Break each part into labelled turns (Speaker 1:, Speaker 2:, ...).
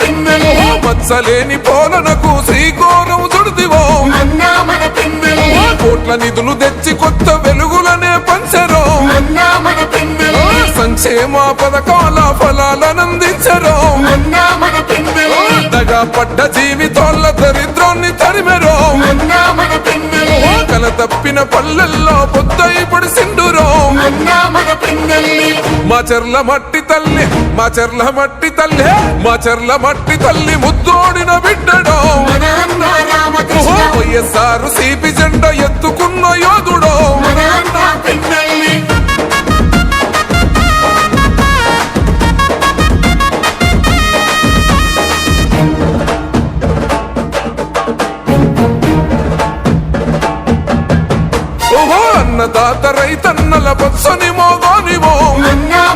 Speaker 1: పిన్నెల్లి
Speaker 2: మచ్చలేని పోలనకు శ్రీకోరం చుడిదివో.
Speaker 1: మన
Speaker 2: కోట్ల నిధులు తెచ్చి కొత్త వెలుగులనే పంచరో.
Speaker 1: మన
Speaker 2: సంక్షేమ పథకాల ఫలాలనందించరో.
Speaker 1: అన్న మన పిన్నెల్లి
Speaker 2: దగా పడ్డ జీవితాల దరిద్రాన్ని తరిమెరో.
Speaker 1: మన
Speaker 2: కల తప్పిన పల్లెల్లో పొద్దై పడిసిండురో
Speaker 1: అన్న మన
Speaker 2: మా చెర్ల మట్టి తల్లి మా చెర్ల మట్టి తల్లి మా చెర్ల మట్టి తల్లి ముద్దోడిన బిడ్డడో.
Speaker 1: మన
Speaker 2: వైఎస్ఆర్ సిపి జెండా ఎత్తుకున్న యోధుడో.
Speaker 1: అన్న పిన్నెల్లి
Speaker 2: అన్నదాత రైతన్నల
Speaker 1: పచ్చని మోగ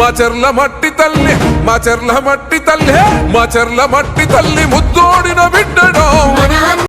Speaker 2: మా చెర్ల మట్టి తల్లి మా చెర్ల మట్టి తల్లి మా చెర్ల మట్టి తల్లి ముద్దోడిన బిడ్డడో?